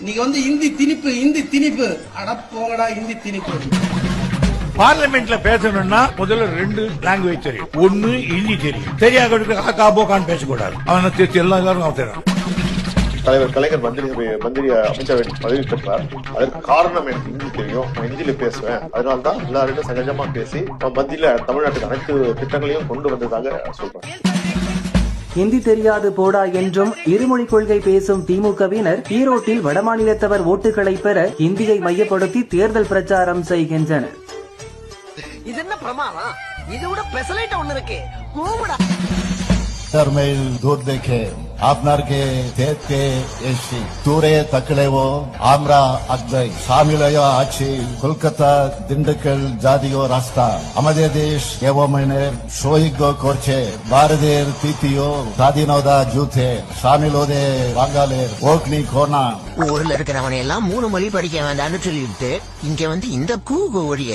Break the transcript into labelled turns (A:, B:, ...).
A: இன்னைக்கு வந்து இந்தி திணிப்பு இந்தி திணிப்பு. அட போங்கடா இந்தி திணிப்பு.
B: பார்லிமெண்ட்ல பேசணும்னா முதல்ல ரெண்டு லாங்குவேஜ் தெரியும். ஒன்னு ஹிந்தி தெரியும். தெரியாதவனுக்கு போக்கான்னு பேசக்கூடாது. அவனை தெரிஞ்சு எல்லா எல்லாரும் அவன் தெரியும்.
C: தலைவர் கலைஞர் மந்திரி மந்திரி அமைச்சரவை பதவி பெற்றார். அதற்கு காரணம் எனக்கு ஹிந்தி தெரியும். நான் ஹிந்தியில பேசுவேன். அதனால தான் எல்லாருமே சகஜமா பேசி மத்தியில தமிழ்நாட்டுக்கு அனைத்து திட்டங்களையும் கொண்டு வந்ததாக சொல்றேன்.
D: ஹிந்தி தெரியாது போடா என்றும் இருமொழி கொள்கை பேசும் திமுகவினர் ஈரோட்டில் வடமாநிலத்தவர் ஓட்டுகளை பெற இந்தியை மையப்படுத்தி தேர்தல் பிரச்சாரம் செய்கின்றனர்.
E: இது என்ன பிரமாதம் இது விட பெசலைட் ஒண்ணு இருக்கு கூவுடா
F: মেইল দূর দেখে আপনারকে দেখতে এসছি দূরে থাকলেও আমরা আগ্রহী সামিল হয়ে আছি কলকাতা দিন্ডকল জাতীয় রাস্তা আমাদের দেশ কেবলমেনের সহিজ্ঞ করছে ভারতের তৃতীয় স্বাধীনতা যুদ্ধে সামিল হতে বাঙালের অগ্নি কোনা
G: ஊர்ல இருக்கிறவனை எல்லாம் மூணு மொழி படிக்க வேண்டாம்னு சொல்லிவிட்டு இங்க வந்து இந்த கூகு ஒழிய